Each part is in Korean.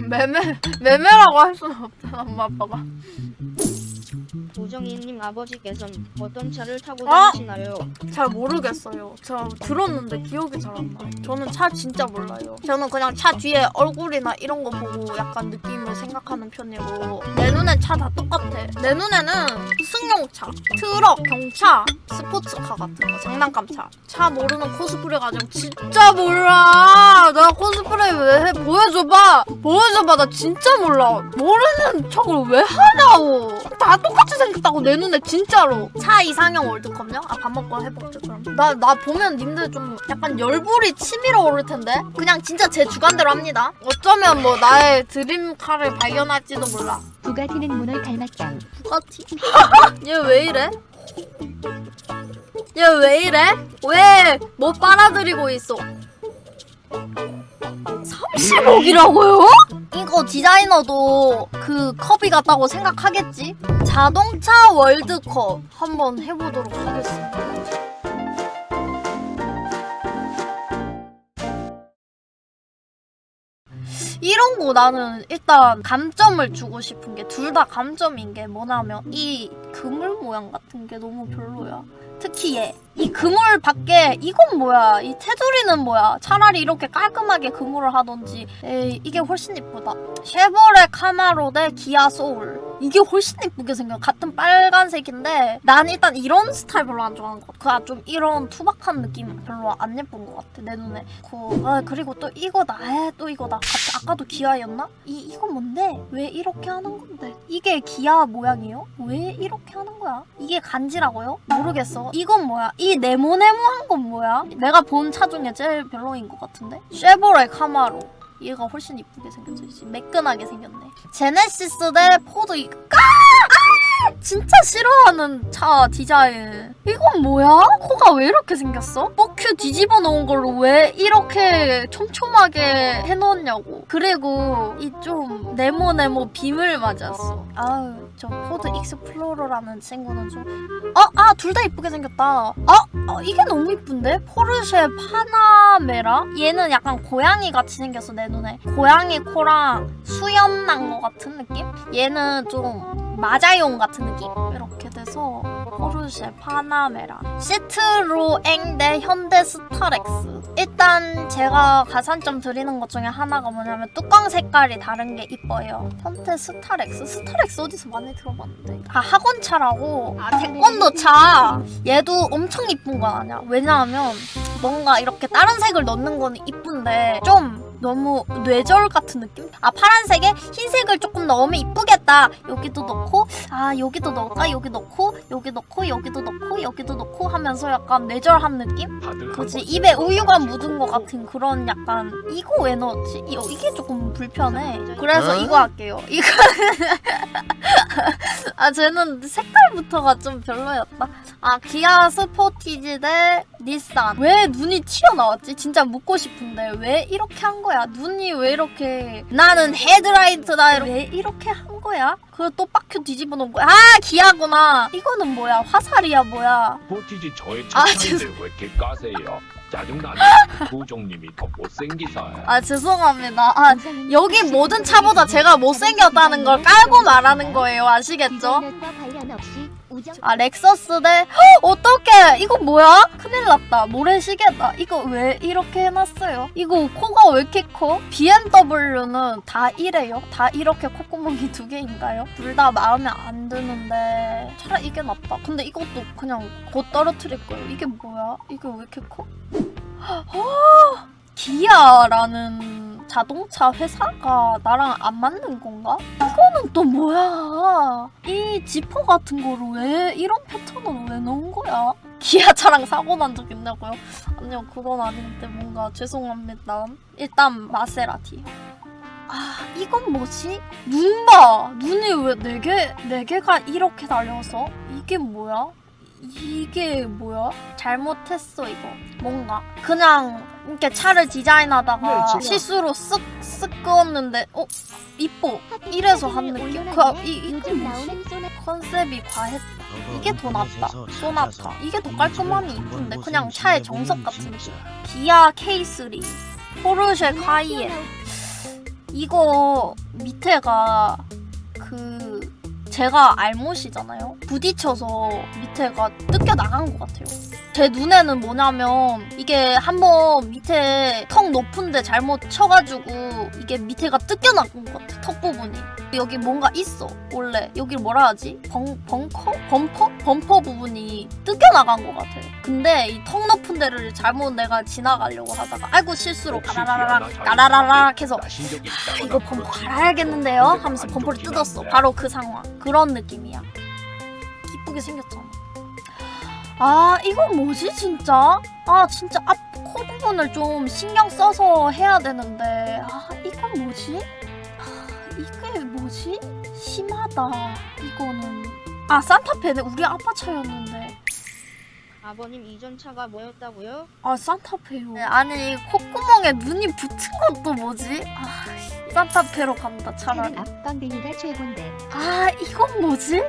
매매 매매라고 할 수는 없잖아 엄마 아빠가 도정이님 아버지께서는 어떤 차를 타고 아! 다니시나요? 잘 모르겠어요. 제가 들었는데 기억이 잘 안 나요. 저는 차 진짜 몰라요. 저는 그냥 차 뒤에 얼굴이나 이런 거 보고 약간 느낌을 생각하는 편이고. 내 눈엔 차 다 똑같아. 내 눈에는 승용차 트럭 경차 스포츠카 같은 거 장난감 차. 차 모르는 코스프레 가지고 진짜 몰라. 나 코스프레 왜 해? 보여줘봐. 보여줘봐. 나 진짜 몰라. 모르는 척을 왜 하냐고. 다 똑같이 생겼다고 내 눈에 진짜로 차 이상형 월드컵요? 아 밥 먹고 해볼게 그럼 나 나 보면 님들 좀 약간 열불이 치밀어 오를 텐데 그냥 진짜 제 주관대로 합니다 어쩌면 뭐 나의 드림카를 발견할지도 몰라 부가티는 문을 닮았다. 부가티 얘 왜 이래? 얘 왜 이래? 왜 못 빨아들이고 있어 30억이라고요? 이거 디자이너도 그 컵이 같다고 생각하겠지? 자동차 월드컵 한번 해보도록 하겠습니다. 이런 거 나는 일단 감점을 주고 싶은 게 둘 다 감점인 게 뭐냐면 이 그물 모양 같은 게 너무 별로야. 특히 얘. 이 그물 밖에 이건 뭐야? 이 테두리는 뭐야? 차라리 이렇게 깔끔하게 그물을 하던지. 에이, 이게 훨씬 이쁘다. 쉐보레 카마로 대 기아 소울. 이게 훨씬 이쁘게 생겨. 같은 빨간색인데 난 일단 이런 스타일 별로 안 좋아하는 것 같아. 그냥 좀 이런 투박한 느낌 별로 안 예쁜 것 같아 내 눈에. 그, 아, 그리고 또 이거다. 에, 또 이거다. 아, 아까도 기아였나? 이 이거 뭔데? 왜 이렇게 하는 건데? 이게 기아 모양이에요? 왜 이렇게 하는 거야? 이게 간지라고요? 모르겠어. 이건 뭐야? 이 네모네모한 건 뭐야? 내가 본 차 중에 제일 별로인 것 같은데? 쉐보레 카마로. 얘가 훨씬 이쁘게 생겼지. 매끈하게 생겼네. 제네시스 대 포드 이 까! 아! 진짜 싫어하는 차 디자인. 이건 뭐야? 코가 왜 이렇게 생겼어? 뻑큐 뒤집어 놓은 걸로 왜 이렇게 촘촘하게 해놓았냐고. 그리고 이 좀 네모네모 빔을 맞았어. 아유, 저 포드 익스플로러라는 친구는 좀. 어, 아, 둘 다 이쁘게 생겼다. 어, 어, 이게 너무 이쁜데? 포르쉐 파나메라? 얘는 약간 고양이 같이 생겼어, 내 눈에. 고양이 코랑 수염 난것 같은 느낌? 얘는 좀 마자용 같은 느낌? 이렇게 돼서 포르쉐 파나메라. 시트로엥 대 현대 스타렉스. 일단 제가 가산점 드리는 것 중에 하나가 뭐냐면 뚜껑 색깔이 다른 게 이뻐요. 현대 스타렉스? 스타렉스 어디서 많이 들어봤는데. 아, 학원차라고? 아, 태권도 차. 얘도 엄청 이쁜 건 아니야. 왜냐하면 뭔가 이렇게 다른 색을 넣는 거는 이쁜데 좀 너무 뇌절 같은 느낌? 아 파란색에 흰색을 조금 넣으면 이쁘겠다 여기도 넣고 아 여기도 넣을까 여기 넣고 여기 넣고 여기도 넣고 여기도 넣고 하면서 약간 뇌절한 느낌? 그치 입에 우유가 묻은 것 같은 그런 약간 이거 왜 넣었지? 이, 이게 조금 불편해 그래서 어? 이거 할게요 이거 아 쟤는 색깔부터가 좀 별로였다 아 기아 스포티지 대 닛산 왜 눈이 튀어나왔지? 진짜 묻고 싶은데 왜 이렇게 한 거야? 눈이 왜 이렇게 나는 헤드라이트다 왜 이렇게 한 거야? 그리고 또 빡큐 뒤집어 놓은 거야 아 기아구나 이거는 뭐야 화살이야 뭐야 포티지 저의 아, 책상인데 왜 이렇게 까세요? 짜증나네. 부종님이 더 못생기사요. 아 죄송합니다 아 여기 모든 차보다 제가 못생겼다는 걸 깔고 말하는 거예요 아시겠죠? 디자이너과 관련 없이 우정 아 렉서스 대 헉, 어떡해 이거 뭐야? 큰일 났다 모래시계다 이거 왜 이렇게 해놨어요? 이거 코가 왜 이렇게 커? BMW는 다 이래요? 다 이렇게 콧구멍이 두 개인가요? 둘 다 마음에 안 드는데 차라리 이게 낫다 근데 이것도 그냥 곧 떨어뜨릴 거예요 이게 뭐야? 이게 왜 이렇게 커? 어, 기아라는 자동차 회사가 나랑 안 맞는 건가? 이거는 또 뭐야? 이 지퍼 같은 거를 왜 이런 패턴으로 왜 넣은 거야? 기아차랑 사고 난 적 있냐고요? 아니요 그건 아닌데 뭔가 죄송합니다. 일단 마세라티. 아 이건 뭐지? 눈 봐! 눈이 왜 네 개, 네 개가 이렇게 달려서? 이게 뭐야? 이게 뭐야? 잘못했어 이거 뭔가 그냥 이렇게 차를 디자인하다가 네, 지금. 실수로 쓱쓱 그었는데 어? 이뻐. 이래서 한 느낌? 그, 이, 이, 요즘 나오는 소나 컨셉이 과했다. 이게 더 낫다. 소나타 이게 더 깔끔함이 이쁜데 그냥 차의 정석 같은 느낌. 기아 K3 포르쉐 카이엔. 이거 밑에가 그 제가 알못이잖아요. 부딪혀서 밑에가 뜯겨 나간 것 같아요. 제 눈에는 뭐냐면 이게 한번 밑에 턱 높은데 잘못 쳐가지고 이게 밑에가 뜯겨 나간 것 같아. 턱 부분이. 여기 뭔가 있어. 원래 여기 뭐라 하지? 벙, 벙커? 범퍼? 범퍼 부분이 뜯겨 나간 것 같아요. 근데 이 턱 높은 데를 잘못 내가 지나가려고 하다가 아이고 실수로 가라라락 디아나 가라라락 해서 적이 아, 이거 범퍼 갈아야겠는데요? 하면서 범퍼를 뜯었어. 바로 그 상황. 그런 느낌이야. 이쁘게 생겼잖아. 아, 이건 뭐지, 진짜? 아, 진짜 앞 코 부분을 좀 신경 써서 해야 되는데. 아, 이건 뭐지? 아, 이게 뭐지? 심하다. 이거는. 아, 산타페는 우리 아빠 차였는데. 아버님 이전 차가 뭐였다고요? 아, 산타페요. 아니, 콧구멍에 눈이 붙은 것도 뭐지? 아, 산타페로 간다, 차라리. 앞방댕이가 최고인데. 아 이건 뭐지?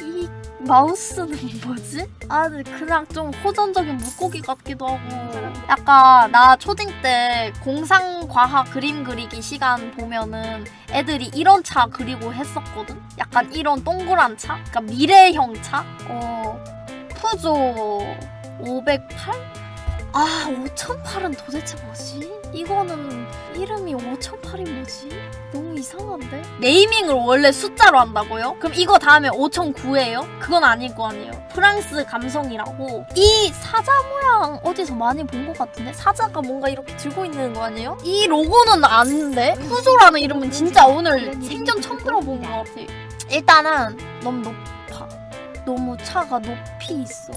이 마우스는 뭐지? 아 근데 그냥 좀 호전적인 물고기 같기도 하고 약간 나 초딩 때 공상과학 그림 그리기 시간 보면은 애들이 이런 차 그리고 했었거든? 약간 이런 동그란 차? 그러니까 미래형 차? 어 푸조 508? 아 5008은 도대체 뭐지? 이거는 이름이 5008이 뭐지? 너무 이상한데? 네이밍을 원래 숫자로 한다고요? 그럼 이거 다음에 5009예요? 그건 아닐 거 아니에요. 프랑스 감성이라고 이 사자 모양 어디서 많이 본 것 같은데? 사자가 뭔가 이렇게 들고 있는 거 아니에요? 이 로고는 아닌데? 푸조라는 이름은 진짜 오늘 생전 처음 들어본 것 같아. 일단은 너무 높아. 너무 차가 높이 있어.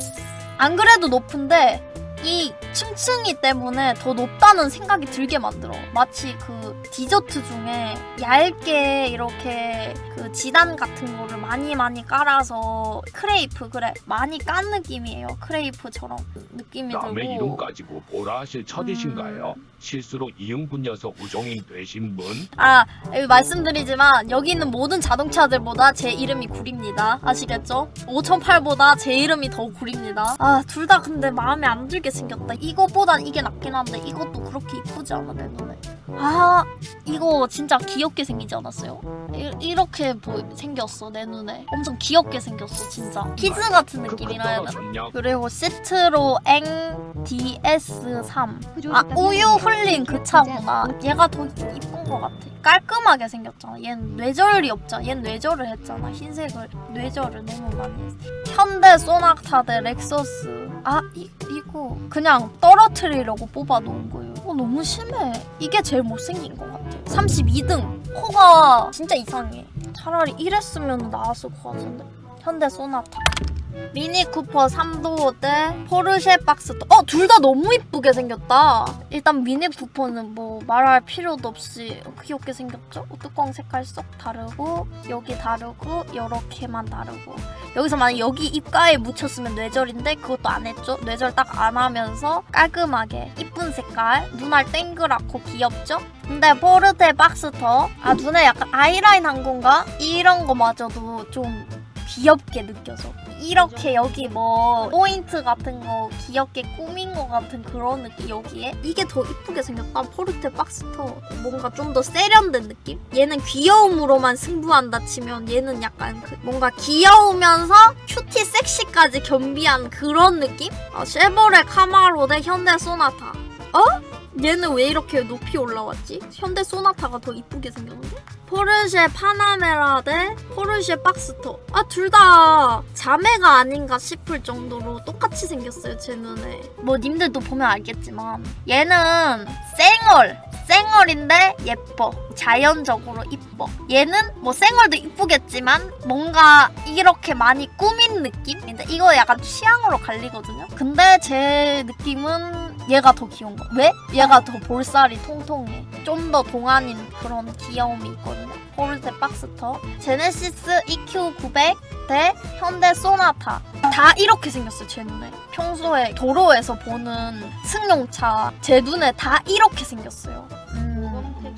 안 그래도 높은데 이 층층이 때문에 더 높다는 생각이 들게 만들어. 마치 그 디저트 중에 얇게 이렇게 그 지단 같은 거를 많이 많이 깔아서 크레이프 그래 많이 깐 느낌이에요. 크레이프처럼 느낌이 남의 이름 들고. 가지고 뭐라 하실 처지신가요? 음. 실수로 이응분 녀석 우종인 되신 분? 아 여기 말씀드리지만 여기 있는 모든 자동차들보다 제 이름이 구립니다. 아시겠죠? 5008보다 제 이름이 더 구립니다. 아 둘 다 근데 마음에 안 들게 생겼다. 이것보단 이게 낫긴 한데 이것도 그렇게 이쁘지 않아 내 눈에. 아 이거 진짜 귀엽게 생기지 않았어요? 이, 렇게 보, 생겼어 내 눈에. 엄청 귀엽게 생겼어 진짜. 키즈 같은 크크 느낌이라 해야 되나? 그리고 시트로 엥 DS3 구조 아 작가님 우유 흘린 그 차구나 얘가 더 이쁜 것 같아 깔끔하게 생겼잖아 얘는 뇌절이 없잖아 얘는 뇌절을 했잖아 흰색을 뇌절을 너무 많이 했어 현대 소나타 대 렉서스 아 이, 이거 그냥 떨어뜨리려고 뽑아놓은 거예요. 어 너무 심해. 이게 제일 못생긴 것 같아 32등. 코가 진짜 이상해. 차라리 이랬으면 나았을 것 같은데. 현대 소나타 미니 쿠퍼 3도 대 포르쉐 박스터. 어, 둘 다 너무 이쁘게 생겼다. 일단 미니 쿠퍼는 뭐 말할 필요도 없이 귀엽게 생겼죠? 어, 뚜껑 색깔 쏙 다르고 여기 다르고 이렇게만 다르고 여기서 만약 여기 입가에 묻혔으면 뇌절인데 그것도 안 했죠? 뇌절 딱 안 하면서 깔끔하게 이쁜 색깔 눈알 땡그랗고 귀엽죠? 근데 포르테 박스터 아 눈에 약간 아이라인 한 건가? 이런 거마저도 좀 귀엽게 느껴져. 이렇게 여기 뭐 포인트 같은 거 귀엽게 꾸민 거 같은 그런 느낌 여기에 이게 더 이쁘게 생겼다 포르테 박스터 뭔가 좀 더 세련된 느낌 얘는 귀여움으로만 승부한다 치면 얘는 약간 그 뭔가 귀여우면서 큐티 섹시까지 겸비한 그런 느낌 아, 쉐보레 카마로 대 현대 소나타 어? 얘는 왜 이렇게 높이 올라왔지? 현대 소나타가 더 이쁘게 생겼는데? 포르쉐 파나메라 대 포르 쉐 박스터. 아, 둘 다 자매가 아닌가 싶을 정도로 똑같이 생겼어요, 제 눈에. 뭐, 님들도 보면 알겠지만. 얘는 쌩얼. 쌩얼인데 예뻐. 자연적으로 이뻐. 얘는 뭐 쌩얼도 이쁘겠지만 뭔가 이렇게 많이 꾸민 느낌? 근데 이거 약간 취향으로 갈리거든요. 근데 제 느낌은 얘가 더 귀여운 거. 왜? 얘가 더 볼살이 통통해. 좀 더 동안인 그런 귀여움이 있거든요. 포르쉐 박스터, 제네시스 EQ900 대 현대 소나타. 다 이렇게 생겼어요, 제 눈에. 평소에 도로에서 보는 승용차 제 눈에 다 이렇게 생겼어요.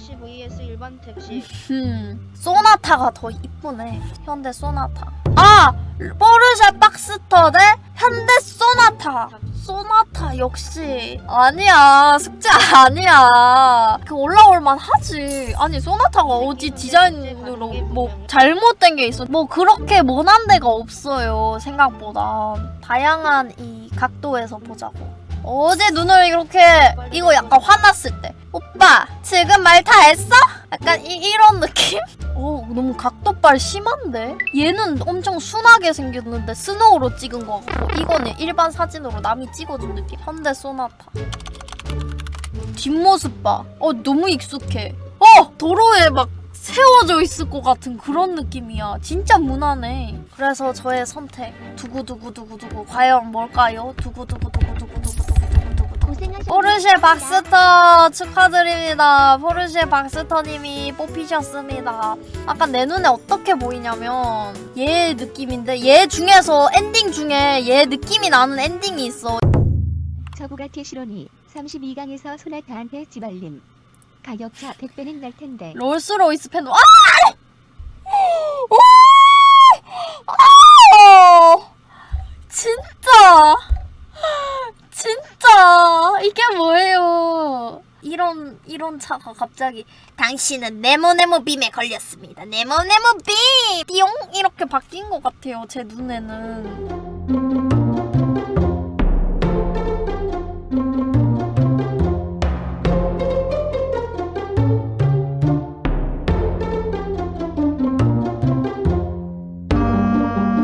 택시 vs 일반 택시. 음, 소나타가 더 이쁘네. 현대 소나타. 아! 포르쉐 박스터 대 현대 소나타. 소나타 역시 아니야 숙제 아니야 그 올라올만 하지 아니 소나타가 어디 디자인으로 뭐 잘못된 게 있어 뭐 그렇게 모난 데가 없어요 생각보다 다양한 이 각도에서 보자고 어제 눈을 이렇게 이거 약간 화났을 때 오빠 지금 말 다 했어? 약간 이, 이런 느낌? 어 너무 각도빨 심한데? 얘는 엄청 순하게 생겼는데 스노우로 찍은 거 같고 이거는 일반 사진으로 남이 찍어준 느낌 현대 소나타 뒷모습 봐. 어 너무 익숙해. 어 도로에 막 세워져 있을 것 같은 그런 느낌이야. 진짜 무난해. 그래서 저의 선택 두구두구두구두구 과연 뭘까요? 두구두구두구두구두구두구두구. 고생하셨습니다. 포르쉐 박스터 축하드립니다. 포르쉐 박스터님이 뽑히셨습니다. 아까 내 눈에 어떻게 보이냐면 얘 느낌인데 얘 중에서 엔딩 중에 얘 느낌이 나는 엔딩이 있어. 저부가티 시로니 32강에서 소나타한테 지발림. 가격차 100배는 날 텐데. 롤스로이스 팬도 아! 오! 아! 진짜 진짜 이게 뭐예요? 이런 이런 차가 갑자기 당신은 네모네모 빔에 걸렸습니다. 네모네모 빔 띠용 이렇게 바뀐 것 같아요 제 눈에는.